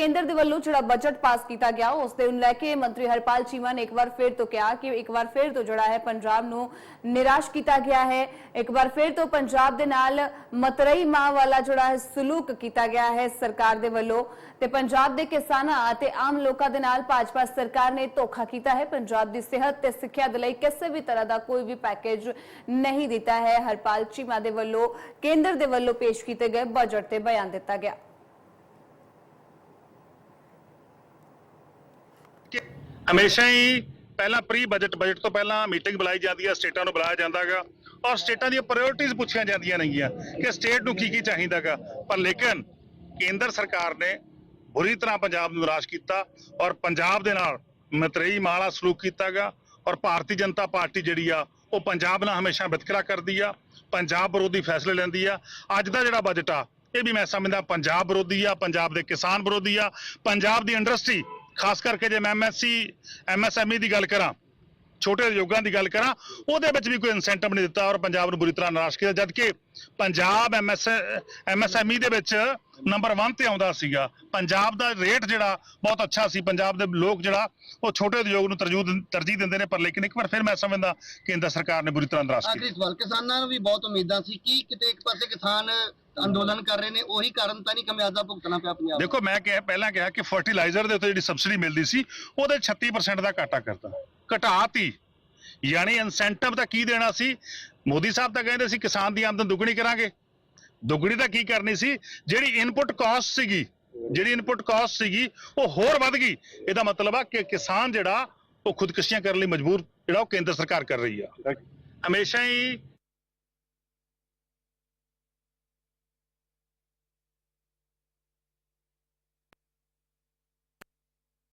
ਕੇਂਦਰ ਦੇ ਵੱਲੋਂ ਜਿਹੜਾ ਬਜਟ ਪਾਸ ਕੀਤਾ ਗਿਆ, ਉਸ ਦੇ ਨੂੰ ਲੈ ਕੇ ਮੰਤਰੀ ਹਰਪਾਲ ਚੀਮਾ ਨੇ ਇੱਕ ਵਾਰ ਫਿਰ ਤੋਂ ਕਿਹਾ ਕਿ ਇੱਕ ਵਾਰ ਫਿਰ ਤੋਂ ਜਿਹੜਾ ਹੈ ਪੰਜਾਬ ਨੂੰ ਨਿਰਾਸ਼ ਕੀਤਾ ਗਿਆ ਹੈ। ਇੱਕ ਵਾਰ ਫਿਰ ਤੋਂ ਪੰਜਾਬ ਦੇ ਨਾਲ ਮਤਰਈ ਮਾਂ ਵਾਲਾ ਜਿਹੜਾ ਹੈ ਸਲੂਕ ਕੀਤਾ ਗਿਆ ਹੈ ਸਰਕਾਰ ਦੇ ਵੱਲੋਂ ਤੇ ਪੰਜਾਬ ਦੇ ਕਿਸਾਨਾਂ ਅਤੇ ਆਮ ਲੋਕਾਂ ਦੇ ਨਾਲ ਭਾਜਪਾ ਸਰਕਾਰ ਨੇ ਧੋਖਾ ਕੀਤਾ ਹੈ। ਪੰਜਾਬ ਦੀ ਸਿਹਤ ਤੇ ਸਿੱਖਿਆ ਦੇ ਲਈ ਕਿਸੇ ਵੀ ਤਰ੍ਹਾਂ ਦਾ ਕੋਈ ਵੀ ਪੈਕੇਜ ਨਹੀਂ ਦਿੱਤਾ ਹੈ। ਹਰਪਾਲ ਚੀਮਾ ਦੇ ਵੱਲੋਂ ਕੇਂਦਰ ਦੇ ਵੱਲੋਂ ਪੇਸ਼ ਕੀਤੇ ਗਏ ਬਜਟ ਤੇ ਬਿਆਨ ਦਿੱਤਾ ਗਿਆ ਕਿ ਹਮੇਸ਼ਾ ਹੀ ਪਹਿਲਾਂ ਪ੍ਰੀ ਬਜਟ ਬਜਟ ਤੋਂ ਪਹਿਲਾਂ ਮੀਟਿੰਗ ਬੁਲਾਈ ਜਾਂਦੀ ਹੈ ਸਟੇਟਾਂ ਨੂੰ ਬੁਲਾਇਆ ਜਾਂਦਾਗਾ ਔਰ ਸਟੇਟਾਂ ਦੀਆਂ ਪ੍ਰਾਇੋਰਟੀਆਂ ਪੁੱਛੀਆਂ ਜਾਂਦੀਆਂ ਨੇਗੀਆਂ ਕਿ ਸਟੇਟ ਨੂੰ ਕੀ ਕੀ ਚਾਹੀਦਾਗਾ ਪਰ ਲੇਕਿਨ ਕੇਂਦਰ ਸਰਕਾਰ ਨੇ ਬੁਰੀ ਤਰ੍ਹਾਂ ਪੰਜਾਬ ਨੂੰ ਨਿਰਾਸ਼ ਕੀਤਾ ਔਰ ਪੰਜਾਬ ਦੇ ਨਾਲ ਮਤਰੇਈ ਮਾਲਾ ਸਲੂਕ ਕੀਤਾਗਾ ਔਰ ਭਾਰਤੀ ਜਨਤਾ ਪਾਰਟੀ ਜਿਹੜੀ ਆ, ਉਹ ਪੰਜਾਬ ਨਾਲ ਹਮੇਸ਼ਾ ਵਿਤਕਰਾ ਕਰਦੀ ਆ, ਪੰਜਾਬ ਵਿਰੋਧੀ ਫੈਸਲੇ ਲੈਂਦੀ ਆ। ਅੱਜ ਦਾ ਜਿਹੜਾ ਬਜਟ ਆ, ਇਹ ਵੀ ਮੈਂ ਸਮਝਦਾ, ਪੰਜਾਬ ਵਿਰੋਧੀ ਆ, ਪੰਜਾਬ ਦੇ ਕਿਸਾਨ ਵਿਰੋਧੀ ਆ, ਪੰਜਾਬ ਦੀ ਇੰਡਸਟਰੀ ਖਾਸ ਕਰਕੇ ਜੇ ਮੈਂ ਐਮਐਸਸੀ ਐਮਐਸਐਮਈ ਦੀ ਗੱਲ ਕਰਾਂ ਛੋਟੇ ਉਦਯੋਗਾਂ ਦੀ ਗੱਲ ਕਰਾਂ ਉਹਦੇ ਵਿੱਚ ਵੀ ਕੋਈ ਇਨਸੈਂਟਿਵ ਨਹੀਂ ਦਿੱਤਾ ਔਰ ਪੰਜਾਬ ਨੂੰ ਬੁਰੀ ਤਰ੍ਹਾਂ ਨਿਰਾਸ਼ ਕੀਤਾ ਜਦ ਕਿ ਪੰਜਾਬ ਐਮਐਸ ਐਮਐਸਐਮਈ ਦੇ ਵਿੱਚ ਨੰਬਰ 1 ਤੇ ਆਉਂਦਾ ਸੀਗਾ। ਪੰਜਾਬ ਦਾ ਰੇਟ ਜਿਹੜਾ ਬਹੁਤ ਅੱਛਾ ਸੀ ਪੰਜਾਬ ਦੇ ਲੋਕ ਜਿਹੜਾ ਉਹ ਛੋਟੇ ਉਦਯੋਗ ਨੂੰ ਤਰਜੀਹ ਦਿੰਦੇ ਨੇ ਪਰ ਲੇਕਿਨ ਇੱਕ ਵਾਰ ਫਿਰ ਮੈਂ ਸਮਝਦਾ ਕੇਂਦਰ ਸਰਕਾਰ ਨੇ ਬੁਰੀ ਤਰ੍ਹਾਂ ਨਿਰਾਸ਼ ਕੀਤਾ। ਆਖਰੀ ਸਵਾਲ ਕਿਸਾਨਾਂ ਨੂੰ ਵੀ ਬਹੁਤ ਉਮੀਦਾਂ ਸੀ ਕਿ ਕਿਤੇ ਇੱਕ ਪਾਸੇ ਕਿਸਾਨ ਅੰਦੋਲਨ ਕਰ ਰਹੇ ਨੇ ਉਹੀ ਕਾਰਨ ਤਾਂ ਨਹੀਂ ਕਮਿਆਜ਼ਾ ਭੁਗਤਣਾ ਪਿਆ ਪੰਜਾਬ ਨੂੰ? ਦੇਖੋ ਮੈਂ ਕਿਹਾ ਪਹਿਲਾਂ ਕਿਹਾ ਕਿ ਫਰਟੀਲਾਈਜ਼ਰ ਦੇ ਉੱਤੇ ਜਿਹੜੀ ਸਬਸਿਡੀ ਮਿਲਦੀ ਸੀ ਉਹਦੇ 36% ਦਾ ਘਾਟਾ ਕਰਤਾ। ਘਟਾਤੀ। ਯਾਨੀ ਇਨਸੈਂਟਿਵ ਤਾਂ ਕੀ ਦੇਣਾ ਸੀ? ਮੋਦੀ ਸਾਹਿਬ ਤਾਂ ਕਹਿੰਦੇ ਸੀ ਕਿਸਾਨ ਦੀ ਆਮਦਨ ਦੁੱਗਣੀ ਕਰਾਂਗੇ। ਦੁੱਗਣੀ ਤਾਂ ਕੀ ਕਰਨੀ ਸੀ? ਜਿਹੜੀ ਇਨਪੁਟ ਕਾਸਟ ਸੀਗੀ ਜਿਹੜੀ ਇਨਪੁਟ ਕਾਸਟ ਸੀਗੀ ਉਹ ਹੋਰ ਵੱਧ ਗਈ। ਇਹਦਾ ਮਤਲਬ ਆ ਕਿ ਕਿਸਾਨ ਜਿਹੜਾ ਉਹ ਖੁਦਕੁਸ਼ੀਆਂ ਕਰਨ ਲਈ ਮਜਬੂਰ ਜਿਹੜਾ ਉਹ ਕੇਂਦਰ ਸਰਕਾਰ ਕਰ ਰਹੀ ਆ। ਹਮੇਸ਼ਾ ਹੀ